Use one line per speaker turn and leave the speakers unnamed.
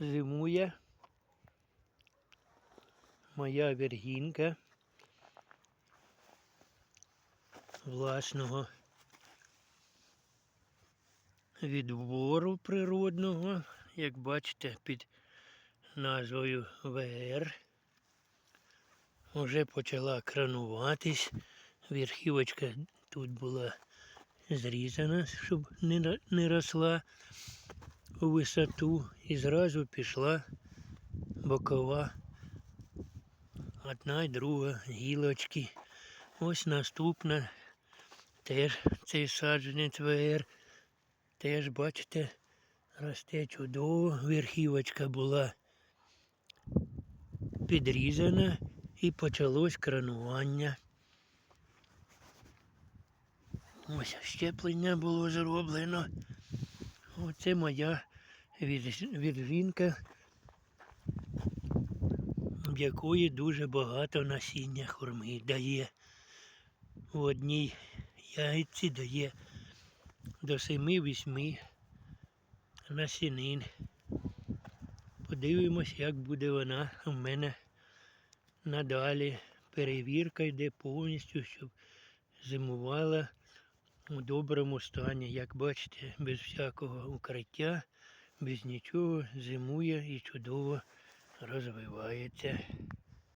зимує. Моя вергінка власного відбору природного, як бачите, під назвою ВР. Уже почала крануватись. Верхівочка тут була зрізана, щоб не, росла у висоту. І зразу пішла бокова одна і друга гілочки. Ось наступна теж цей саджанець ВР. Теж, бачите, росте чудово. Верхівочка була підрізана і почалось кранування. Ось щеплення було зроблено. Оце моя від- в якої дуже багато насіння хурми дає. В одній яйці дає до 7-8 насінин. Подивимось, як буде вона у мене надалі. Перевірка йде повністю, щоб зимувала у доброму стані. Як бачите, без всякого укриття, без нічого зимує і чудово розвивається.